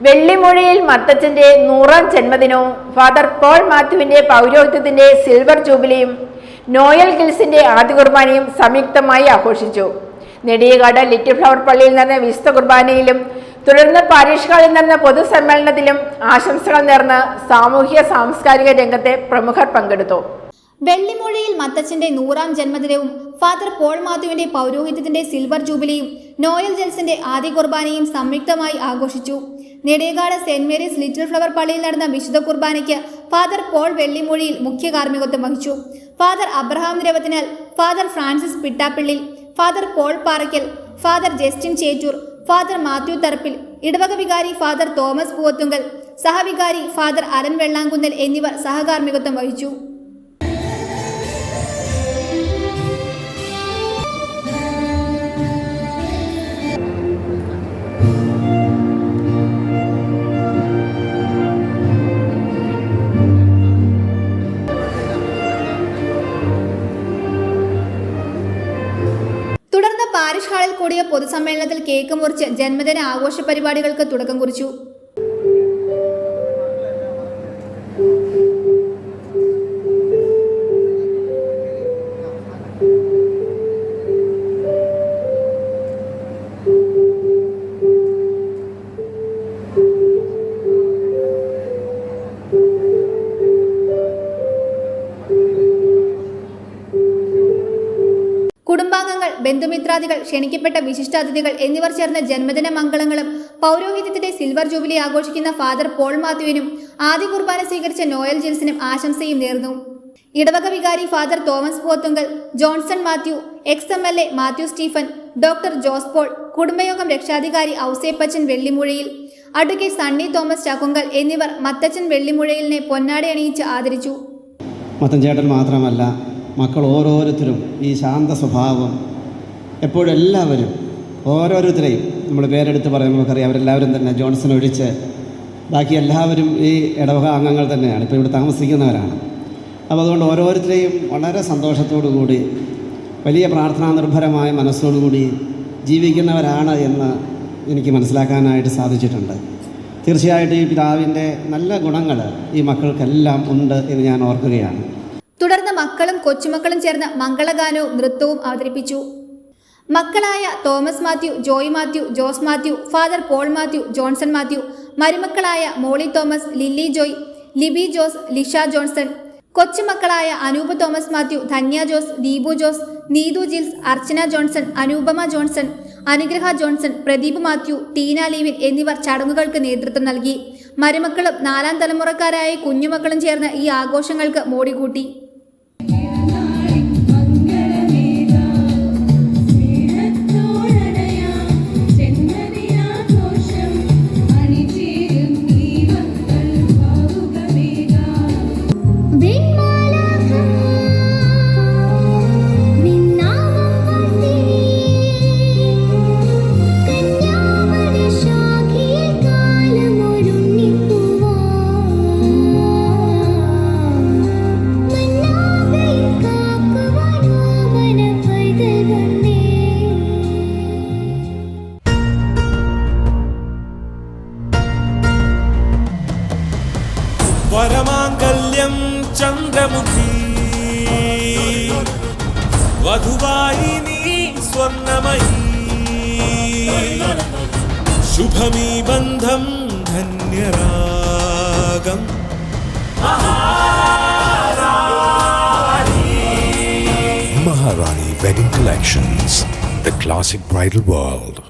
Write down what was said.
വെള്ളിമൂഴയിൽ മത്തച്ഛന്റെ നൂറാം ജന്മദിനവും ഫാദർ പോൾ മാത്യുവിന്റെ പൗരോഹിത്യത്തിന്റെ സിൽവർ ജൂബിലിയും നോയൽ ഗിൽസിന്റെ ആദ്യ കുർബാനയും സംയുക്തമായി ആഘോഷിച്ചു. നെടിയകാട് ലിറ്റിൽ ഫ്ലവർ പള്ളിയിൽ നടന്ന വിശുദ്ധ കുർബാനയിലും തുടർന്ന് പാരീഷ് ഹാളിൽ നടന്ന പൊതുസമ്മേളനത്തിലും ആശംസകൾ നേർന്ന് സാമൂഹ്യ സാംസ്കാരിക രംഗത്തെ പ്രമുഖർ പങ്കെടുത്തു. വെള്ളിമൂഴയിൽ മത്തച്ഛന്റെ നൂറാം ജന്മദിനവും ഫാദർ പോൾ മാത്യുവിന്റെ പൗരോഹിത്യത്തിന്റെ സിൽവർ ജൂബിലിയും നോയൽ ജെൽസിന്റെ ആദ്യ കുർബാനയും സംയുക്തമായി ആഘോഷിച്ചു. Nediyakad Saint Mary's Little Flower പള്ളിയിൽ നടന്ന വിശുദ്ധ കുർബാനയ്ക്ക് ഫാദർ പോൾ വെള്ളിമൂഴിയിൽ മുഖ്യ കാർമ്മികത്വം വഹിച്ചു. Father Abraham Niravathinal father Francis Pittappilly father Paul Paraikkal father Justin Chettoor father Mathew Tharappil ഇടവക വികാരി ഫാദർ തോമസ് പൂവത്തുങ്കൽ സഹവികാരി ഫാദർ അലൻ വെള്ളാങ്കുന്നൽ എന്നിവർ സഹകാർമ്മികത്വം വഹിച്ചു. കൂടിയ പൊതുസമ്മേളനത്തിൽ കേക്ക് മുറിച്ച് ജന്മദിന ആഘോഷ പരിപാടികൾക്ക് തുടക്കം കുറിച്ചു കുടുംബാംഗങ്ങൾ ബന്ധുമിത്രാദികൾ ക്ഷണിക്കപ്പെട്ട വിശിഷ്ടാതിഥികൾ എന്നിവർ ചേർന്ന ജന്മദിന മംഗളങ്ങളും പൗരോഹിത്യത്തിന്റെ സിൽവർ ജൂബിലി ആഘോഷിക്കുന്ന ഫാദർ പോൾ മാത്യുവിനും ആദ്യ കുർബാന സ്വീകരിച്ച നോയൽ ജിൽസിനും ആശംസയും നേർന്നു. ഇടവക വികാരി father Thomas Pothunkal Johnson Mathew ex M L A Mathew Stephen doctor Jose Paul കുടുംബയോഗം രക്ഷാധികാരി ഔസേപ്പച്ചൻ വെള്ളിമുഴയിൽ അഡ്വക്കേറ്റ് സണ്ണി തോമസ് ചാക്കുങ്കൽ എന്നിവർ മത്തച്ചൻ വെള്ളിമുഴയിലിനെ പൊന്നാടി അണിയിച്ച് ആദരിച്ചു. മത്തഞ്ചേട്ടൻ മാത്രമല്ല മക്കൾ ഓരോരുത്തരും ഈ ശാന്ത സ്വഭാവം എപ്പോഴും എല്ലാവരും ഓരോരുത്തരെയും നമ്മൾ പേരെടുത്ത് പറയുമ്പോൾ നമുക്കറിയാം അവരെല്ലാവരും തന്നെ ജോൺസൺ ഒഴിച്ച് ബാക്കി എല്ലാവരും ഈ ഇടവക അംഗങ്ങൾ തന്നെയാണ് ഇപ്പോൾ ഇവിടെ താമസിക്കുന്നവരാണ്. അപ്പോൾ അതുകൊണ്ട് ഓരോരുത്തരെയും വളരെ സന്തോഷത്തോടു കൂടി വലിയ പ്രാർത്ഥനാ നിർഭരമായ മനസ്സോടുകൂടി ജീവിക്കുന്നവരാണ് എന്ന് എനിക്ക് മനസ്സിലാക്കാനായിട്ട് സാധിച്ചിട്ടുണ്ട്. തീർച്ചയായിട്ടും ഈ പിതാവിന്റെ നല്ല ഗുണങ്ങൾ ഈ മക്കൾക്കെല്ലാം ഉണ്ട് എന്ന് ഞാൻ ഓർക്കുകയാണ്. തുടർന്ന് മക്കളും കൊച്ചുമക്കളും ചേർന്ന് മംഗളഗാനവും നൃത്തവും അവതരിപ്പിച്ചു. മക്കളായ Thomas Mathew Joy Mathew Jose Mathew father Paul Mathew Johnson Mathew മരുമക്കളായ Molly Thomas lily Joy Libi Jose Lisha Johnson കൊച്ചുമക്കളായ Anoop Thomas Mathew Dhanya Jose Deepu Jose Neethu Jils Archana Johnson Anupama Johnson Anugraha Johnson Pradeep Mathew Tina ലീവിൻ എന്നിവർ ചടങ്ങുകൾക്ക് നേതൃത്വം നൽകി. മരുമക്കളും നാലാം തലമുറക്കാരായ കുഞ്ഞുമക്കളും ചേർന്ന് ഈ ആഘോഷങ്ങൾക്ക് മോടികൂട്ടി చంద్రముఖి వధువాయిని స్వర్ణమయీ శుభమీ బంధం ధన్యరాగం Maharani Wedding Collections, the classic bridal world.